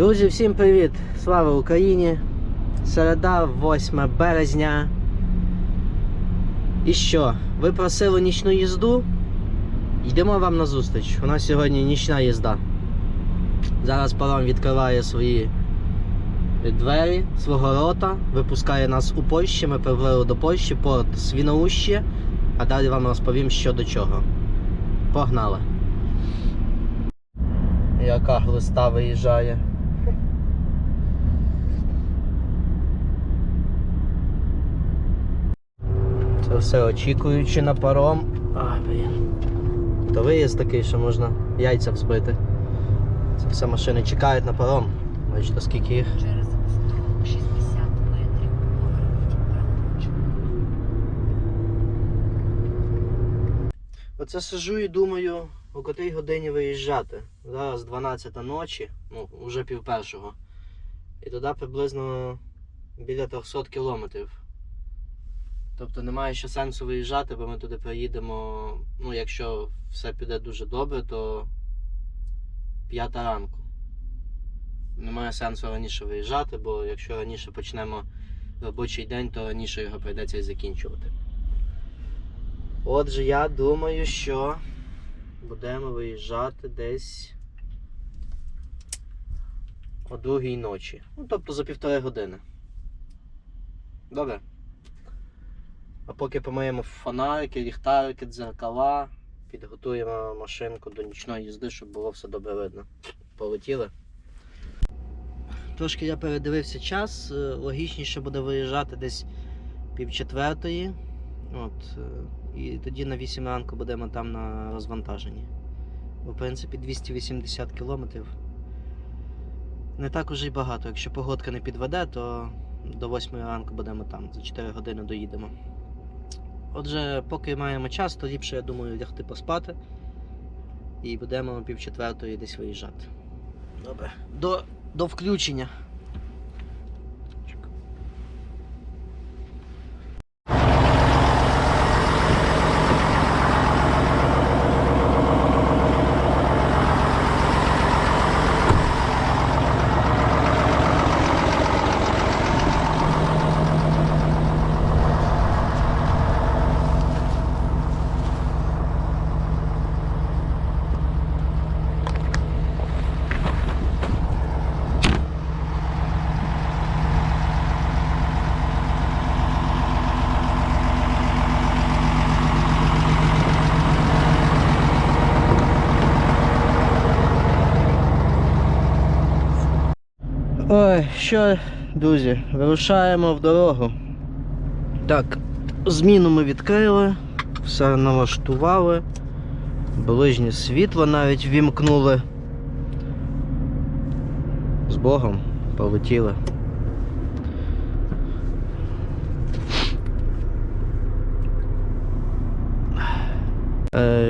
Друзі, всім привіт! Слава Україні! Середа, 8 березня. І що? Ви просили нічну їзду? Йдемо вам на зустріч. У нас сьогодні нічна їзда. Зараз паром відкриває свої двері, свого рота, випускає нас у Польщі. Ми прибули до Польщі, порт Свіноуще, а далі вам розповім, що до чого. Погнали! Яка глиста виїжджає. Це все очікуючи на паром. А, блін. То виїзд такий, що можна яйця взбити. Це все машини чекають на паром. Бачите, скільки їх. Через 160 метрів. Оце сижу і думаю, о котрій годині виїжджати. Зараз 12 ночі, ну, вже пів першого. І туди приблизно біля 300 кілометрів. Тобто немає ще сенсу виїжджати, бо ми туди приїдемо. Ну, якщо все піде дуже добре, то 5 ранку. Немає сенсу раніше виїжджати, бо якщо раніше почнемо робочий день, то раніше його прийдеться і закінчувати. Отже, я думаю, що будемо виїжджати десь о другій ночі. Ну, тобто за півтори години. Добре. А поки помиємо фонарики, ліхтарики, дзеркала, підготуємо машинку до нічної їзди, щоб було все добре видно. Полетіли. Трошки я передивився час. е, Логічніше буде виїжджати десь пів четвертої. От, е, і тоді на 8 ранку будемо там на розвантаженні. Бо, в принципі, 280 кілометрів. Не так уже й багато. Якщо погодка не підведе, то до 8 ранку будемо там. За 4 години доїдемо. Отже, поки маємо час, то ліпше, я думаю, лягти поспати. І будемо пів четвертої десь виїжджати. Добре. До, до включення. Ой, що, друзі, вирушаємо в дорогу. Так, зміну ми відкрили, все налаштували, ближнє світло навіть вімкнули. З Богом полетіли.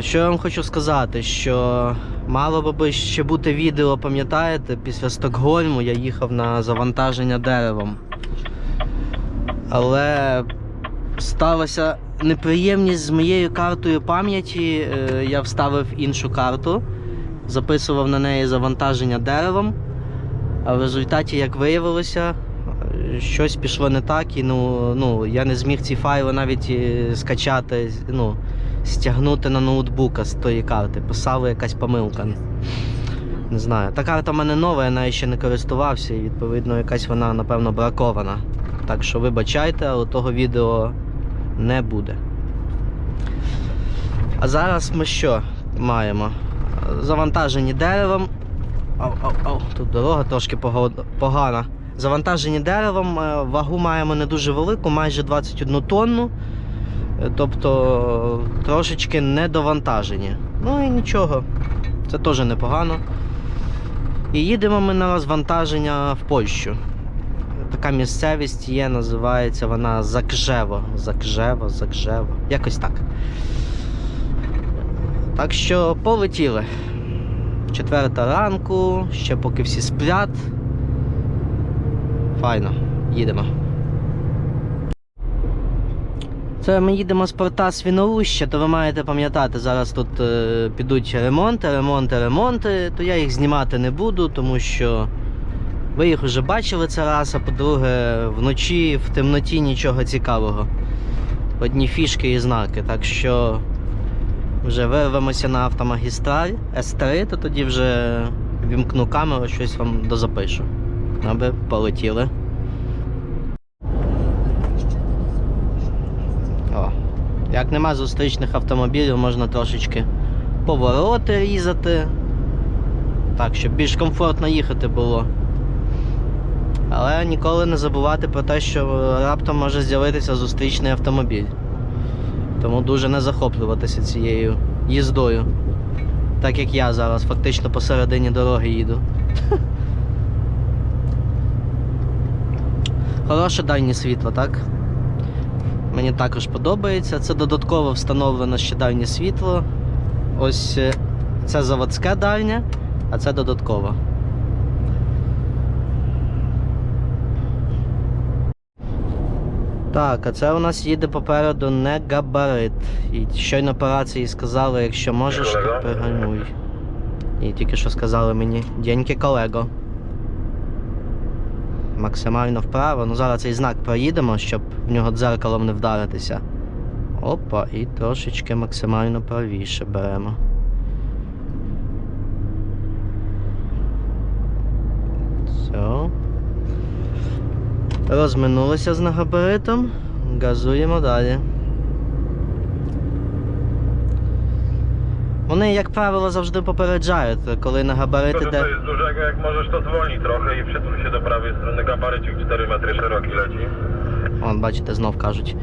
Що я вам хочу сказати, що мало би ще бути відео, пам'ятаєте, після Стокгольму я їхав на завантаження деревом. Але сталася неприємність з моєю картою пам'яті. Е, Я вставив іншу карту, записував на неї завантаження деревом. А в результаті, як виявилося, е, щось пішло не так, і ну, ну, я не зміг ці файли навіть е, скачати, ну, стягнути на ноутбука з тої карти. Писала якась помилка. Не знаю. Та карта в мене нова, я нею ще не користувався, і відповідно якась вона, напевно, бракована. Так що вибачайте, але того відео не буде. А зараз ми що маємо? Завантажені деревом. Ау, ау, ау, тут дорога трошки погана. Завантажені деревом, е, вагу маємо не дуже велику, майже 21 тонну. Тобто трошечки недовантажені. Ну і нічого, це теж непогано. І їдемо ми на розвантаження в Польщу. Така місцевість є, називається вона Закжево. Закжево, Закжево. Якось так. Так що полетіли. Четверта ранку, ще поки всі сплять. Файно, їдемо. Це ми їдемо з порта Свіноуща, то ви маєте пам'ятати, зараз тут е, підуть ремонти, ремонти, ремонти, то я їх знімати не буду, тому що Ви їх вже бачили це раз, а по-друге, вночі в темноті нічого цікавого. Одні фішки і знаки. Так що вже вирвемося на автомагістраль С3, то тоді вже вімкну камеру, щось вам дозапишу. Аби полетіли. Як нема зустрічних автомобілів, можна трошечки повороти різати. Так, щоб більш комфортно їхати було. Але ніколи не забувати про те, що раптом може з'явитися зустрічний автомобіль. Тому дуже не захоплюватися цією їздою. Так як я зараз фактично посередині дороги їду. Хороше дальнє світло, так? Мені також подобається. Це додатково встановлено ще дальнє світло. Ось е, це заводське дальнє, а це додатково. Так, а це у нас їде попереду не габарит. І щойно по рації сказали, якщо можеш, то Колего? пригальмуй. І тільки що сказали мені, дяньки колего. Максимально вправо. Ну зараз цей знак проїдемо, щоб в нього дзеркалом не вдаритися. Опа, і трошечки максимально правіше беремо. Все. Розминулися з нагабаритом. Газуємо далі. Вони, як правило, завжди попереджають, коли на габарит Tylko, że іде. to jest dużego, jak możesz to zwolnij trochę i przesuń się do prawej strony. Gabarycik 4 metry szeroki leci. Вон, бачите, знов кажуть.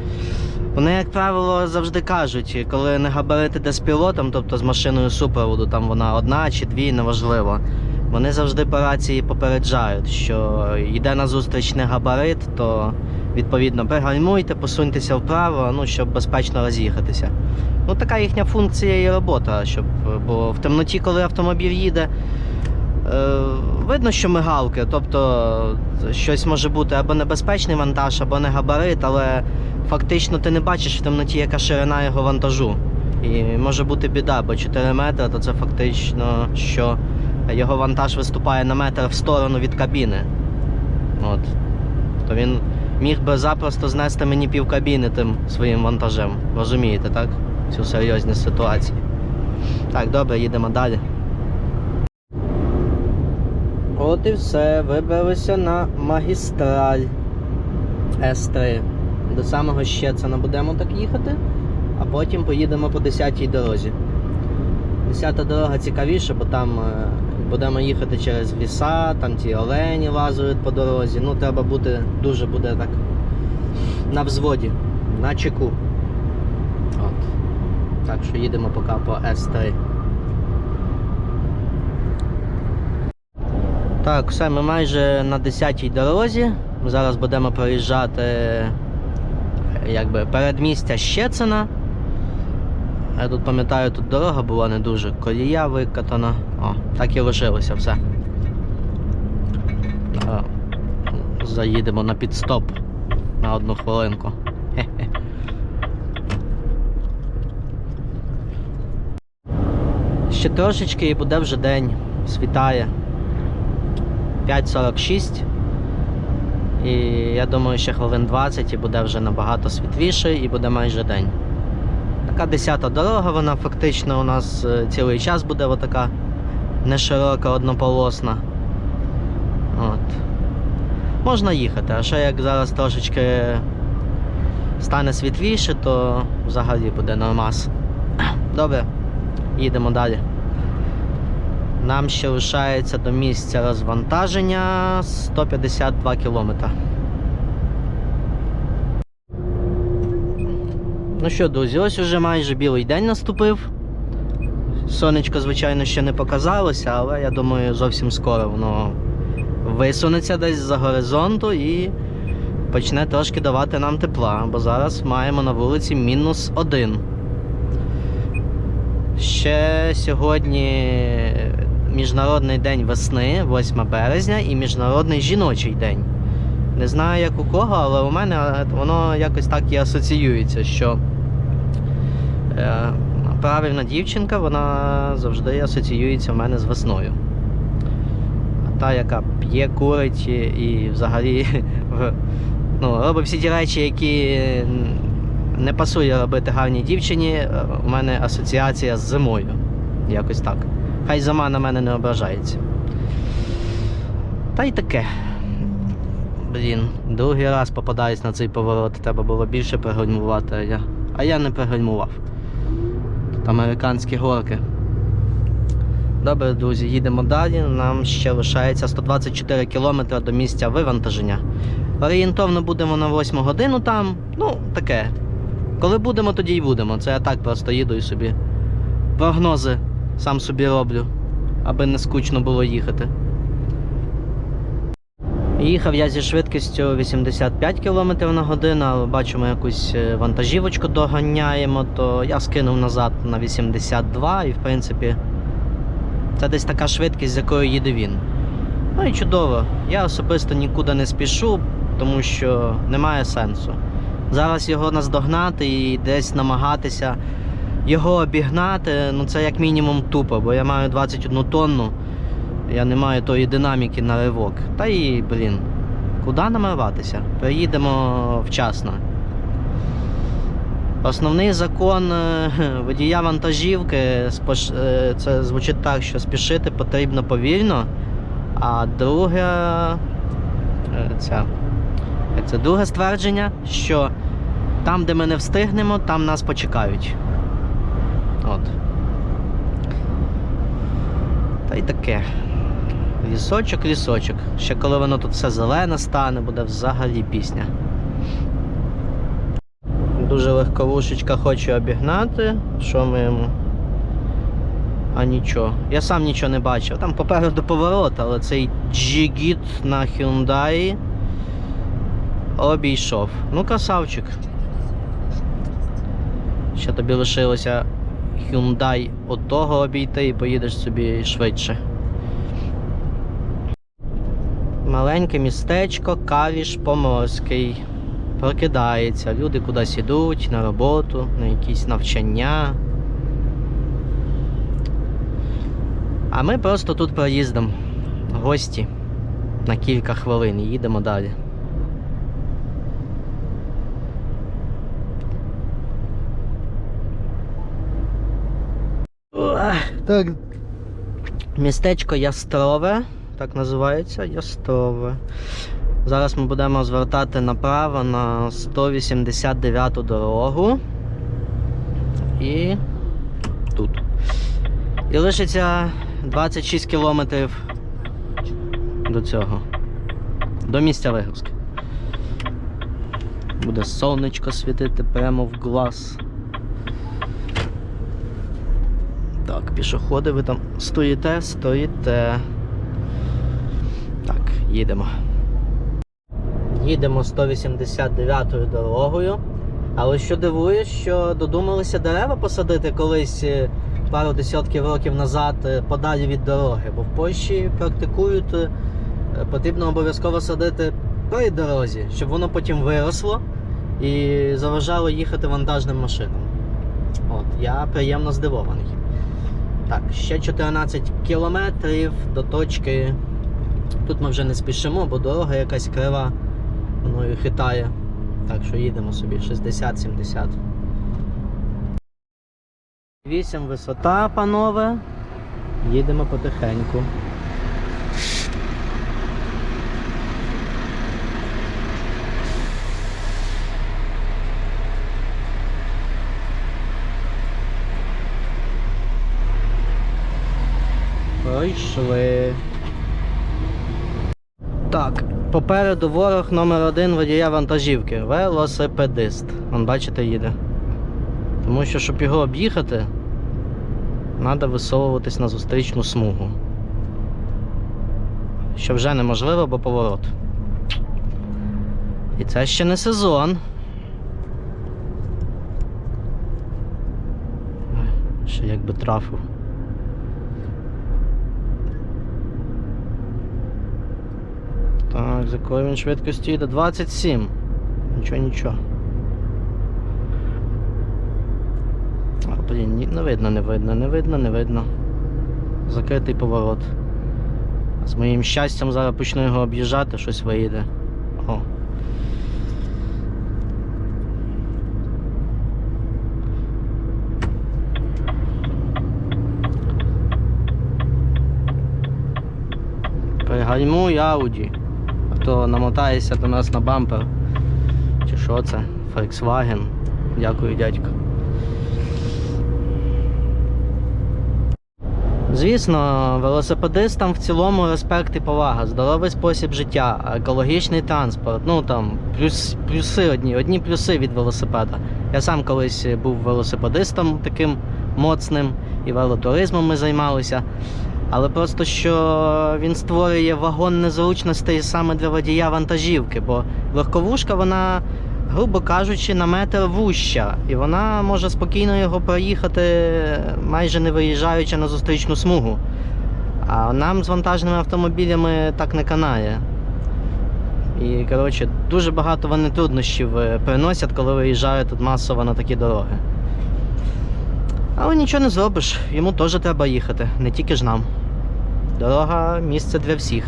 Вони, як правило, завжди кажуть, коли не габарит іде з пілотом, тобто з машиною супроводу, там вона одна чи дві, неважливо. Вони завжди по рації попереджають, що йде на зустріч не габарит, то відповідно пригальмуйте, посуньтеся вправо, ну, щоб безпечно роз'їхатися. Ну, така їхня функція і робота, щоб, бо в темноті, коли автомобіль їде, Е, видно, що мигалки, тобто щось може бути або небезпечний вантаж, або не габарит, але фактично ти не бачиш в темноті, яка ширина його вантажу. І може бути біда, бо 4 метри, то це фактично, що його вантаж виступає на метр в сторону від кабіни. От. То він міг би запросто знести мені півкабіни тим своїм вантажем. Розумієте, так? Цю серйозність ситуації. Так, добре, їдемо далі. От і все, вибралися на магістраль С3. До самого Щецина будемо так їхати, а потім поїдемо по 10-й дорозі. 10-та дорога цікавіша, бо там е, будемо їхати через ліса, там ті олені лазують по дорозі. Ну, треба бути дуже буде так на взводі, на чеку. От. Так що їдемо поки по С3. Так, все, ми майже на 10-й дорозі. Зараз будемо проїжджати якби передмістя Щецина. Я тут пам'ятаю, тут дорога була не дуже. Колія викатана. О, так і лишилося все. Е, Заїдемо на підстоп на одну хвилинку. Ще трошечки і буде вже день. Світає. 5.46. І я думаю, ще хвилин 20 і буде вже набагато світліше і буде майже день. Така 10 дорога, вона фактично у нас е, цілий час буде отака неширока, однополосна. От. Можна їхати, а ще як зараз трошечки стане світліше, то взагалі буде нормас. Добре, їдемо далі. Нам ще лишається до місця розвантаження 152 кілометри. Ну що, друзі, ось уже майже білий день наступив. Сонечко, звичайно, ще не показалося, але я думаю, зовсім скоро воно висунеться десь за горизонту і почне трошки давати нам тепла, бо зараз маємо на вулиці мінус один. Ще сьогодні Міжнародний день весни, 8 березня, і Міжнародний жіночий день. Не знаю, як у кого, але у мене воно якось так і асоціюється, що е, правильна дівчинка, вона завжди асоціюється в мене з весною. А та, яка п'є, курить і, взагалі ну, робить всі ті речі, які не пасує робити гарній дівчині. е, У мене асоціація з зимою. Якось так. Хай зима на мене не ображається. Та й таке. Блін, другий раз попадаюсь на цей поворот. Треба було більше пригальмувати, а я, а я не пригальмував. Американські горки. Добре, друзі, їдемо далі. Нам ще лишається 124 км до місця вивантаження. Орієнтовно будемо на 8 годину там. Ну, таке. Коли будемо, тоді й будемо. Це я так просто їду і собі. Прогнози сам собі роблю, аби не скучно було їхати. Їхав я зі швидкістю 85 км на годину, бачимо якусь е, вантажівочку доганяємо, то я скинув назад на 82 і в принципі це десь така швидкість, з якою їде він. Ну і чудово. Я особисто нікуди не спішу, тому що немає сенсу. Зараз його наздогнати і десь намагатися його обігнати, ну це як мінімум тупо, бо я маю 21 тонну. Я не маю тої динаміки на ривок. Та і, блін, куди намиватися? Приїдемо вчасно. Основний закон е, водія вантажівки е, це звучить так, що спішити потрібно повільно. А друге, це, це друге ствердження, що там, де ми не встигнемо, там нас почекають. От. Та й таке. Лісочок, лісочок. Ще коли воно тут все зелене стане, буде взагалі пісня. Дуже легковушечка хоче обігнати. Що ми йому? А нічого. Я сам нічого не бачив. Там попереду поворот, але цей джигіт на Hyundai обійшов. Ну, красавчик. Ще тобі лишилося Hyundai от того обійти і поїдеш собі швидше. Маленьке містечко, Кавіш Поморський. Прокидається, люди кудись ідуть на роботу, на якісь навчання. А ми просто тут проїздом. Гості на кілька хвилин і їдемо далі. Так. Містечко Ястрове, так називається Ястрове. Зараз ми будемо звертати направо на 189 дорогу. І тут. І лишиться 26 кілометрів до цього. До місця вигрузки. Буде сонечко світити прямо в глаз. Так, пішоходи, ви там стоїте, стоїте. Їдемо. Їдемо 189-ю дорогою. Але що дивує, що додумалися дерева посадити колись е, пару десятків років назад е, подалі від дороги. Бо в Польщі практикують, е, потрібно обов'язково садити при дорозі, щоб воно потім виросло і заважало їхати вантажним машинам. От, я приємно здивований. Так, ще 14 кілометрів до точки. Тут ми вже не спішимо, бо дорога якась крива, мною хитає. Так що їдемо собі 60-70. 8 висота, панове. Їдемо потихеньку. Пройшли. Так, попереду ворог номер один водія вантажівки. Велосипедист. Вон, бачите, їде. Тому що, щоб його об'їхати, треба висовуватись на зустрічну смугу. Що вже неможливо, бо поворот. І це ще не сезон. Ще якби трафив. Так, з якою він швидкістю йде? 27. Нічого, нічого. Блін, ні, не видно, не видно, не видно, не видно. Закритий поворот. З моїм щастям зараз почну його об'їжджати, щось вийде. О. Пригальмуй Ауді. То намотається до нас на бампер. Чи що це? Volkswagen. Дякую, дядько. Звісно, велосипедистам в цілому респект і повага, здоровий спосіб життя, екологічний транспорт. Ну там плюс, плюси одні, одні плюси від велосипеда. Я сам колись був велосипедистом таким моцним, і велотуризмом ми займалися. Але просто що він створює вагон незручностей саме для водія вантажівки, бо легковушка, вона, грубо кажучи, на метр вуща, і вона може спокійно його проїхати, майже не виїжджаючи на зустрічну смугу. А нам з вантажними автомобілями так не канає. І, коротше, дуже багато вони труднощів е, приносять, коли виїжджають тут масово на такі дороги. Але нічого не зробиш, йому теж треба їхати, не тільки ж нам. Дорога місце для всіх.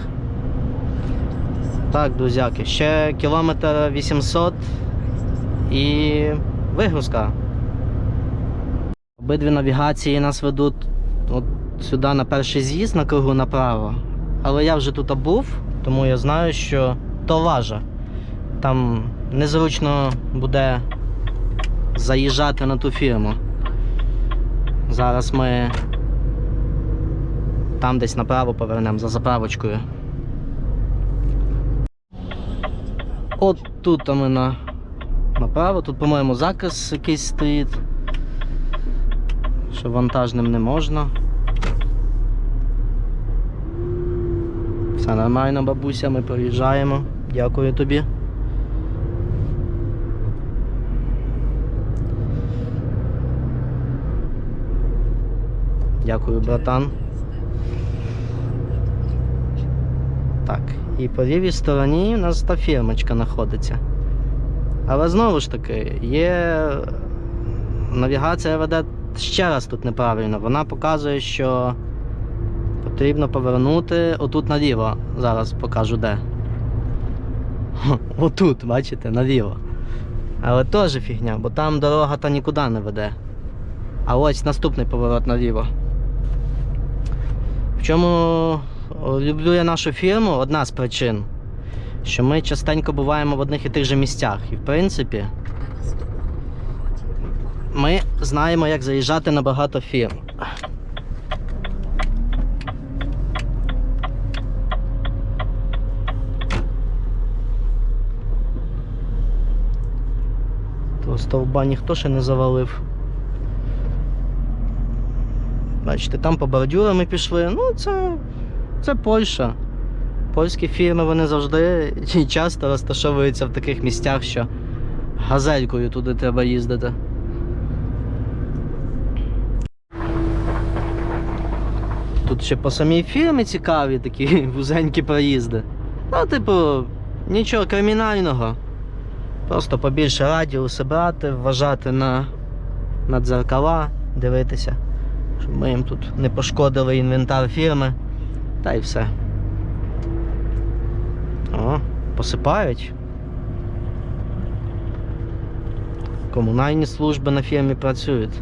Так, друзяки, ще кілометр 800 і вигрузка. Обидві навігації нас ведуть от сюди на перший з'їзд на кругу направо. Але я вже тут був, тому я знаю, що то лажа. Там незручно буде заїжджати на ту фірму. Зараз ми там десь направо повернемо за заправочкою. От тут ми на направо. Тут, по-моєму, заказ якийсь стоїть. Що вантажним не можна. Все нормально, бабуся, ми проїжджаємо. Дякую тобі. Дякую, братан. Так, і по лівій стороні у нас та фірмочка знаходиться. Але знову ж таки, є. Навігація веде ще раз тут неправильно. Вона показує, що потрібно повернути отут наліво. Зараз покажу де. Отут, бачите, наліво. Але теж фігня, бо там дорога та нікуди не веде. А ось наступний поворот наліво. В чому люблю я нашу фірму, одна з причин, що ми частенько буваємо в одних і тих же місцях. І в принципі, ми знаємо, як заїжджати на багато фірм. Стовба ніхто ще не завалив. Бачите, там по бордюрам ми пішли. Ну, це, це Польща. Польські фірми вони завжди і часто розташовуються в таких місцях, що газелькою туди треба їздити. Тут ще по самій фірмі цікаві такі вузенькі проїзди. Ну, типу, нічого кримінального. Просто побільше радіуси брати, вважати на, на дзеркала, дивитися, щоб ми їм тут не пошкодили інвентар фірми. Та й все. О, посипають. Комунальні служби на фірмі працюють.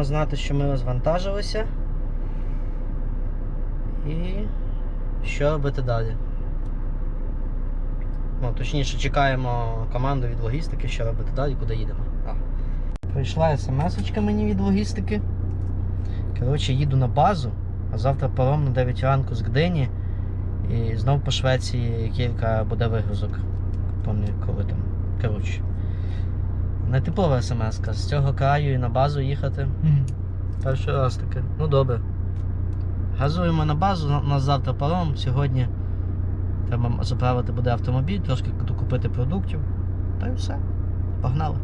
Даємо знати, що ми розвантажилися. І що робити далі. Ну, точніше, чекаємо команду від логістики, що робити далі, куди їдемо. А. Прийшла смс-очка мені від логістики. Коротше, їду на базу, а завтра паром на 9 ранку з Гдині. І знов по Швеції кілька буде вигрузок. Пам'ятаю, коли там. Коротше. Не типова смс з цього краю і на базу їхати. Перший раз таке. Ну добре. Газуємо на базу, у нас завтра паром. Сьогодні треба заправити буде автомобіль, трошки докупити продуктів. Та й все. Погнали.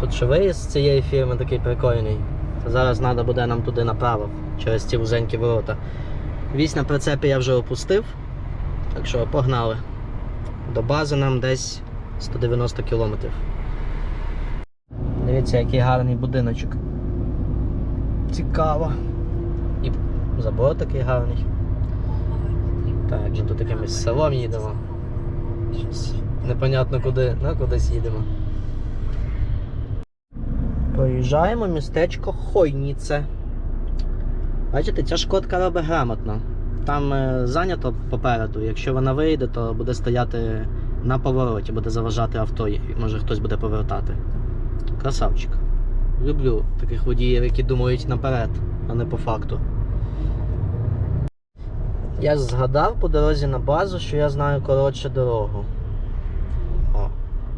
Тут ще виїзд з цієї фірми такий прикольний. Та зараз треба буде нам туди направо, через ці вузенькі ворота. Вісь на прицепі я вже опустив. Так що погнали. До бази нам десь 190 кілометрів. Дивіться, який гарний будиночок. Цікаво. І забор такий гарний. Так, ми тут якимось селом їдемо. Непонятно куди, ну кудись їдемо. Проїжджаємо містечко Хойніце. Бачите, ця шкодка робить грамотно. Там е, зайнято попереду. Якщо вона вийде, то буде стояти на повороті, буде заважати авто, може хтось буде повертати. Красавчик. Люблю таких водіїв, які думають наперед, а не по факту. Я згадав по дорозі на базу, що я знаю коротше дорогу. О.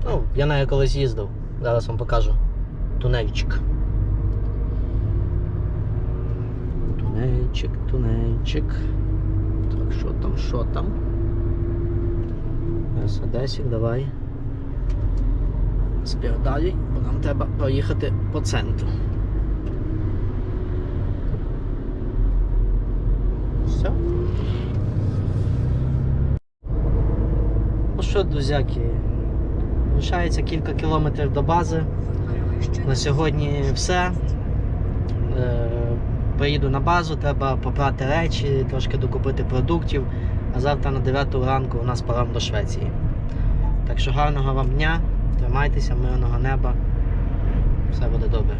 Ну, я нею колись їздив. Зараз вам покажу. Тунельчик. Тунельчик, тунельчик. Так, що там, що там? Мерседесик, давай. Спірдалі, бо нам треба проїхати по центру. Все. Ну що, друзяки, лишається кілька кілометрів до бази. На сьогодні все. Е, Приїду на базу, треба попрати речі, трошки докупити продуктів. А завтра на 9 ранку у нас парам до Швеції. Так що гарного вам дня, тримайтеся, мирного неба. Все буде добре.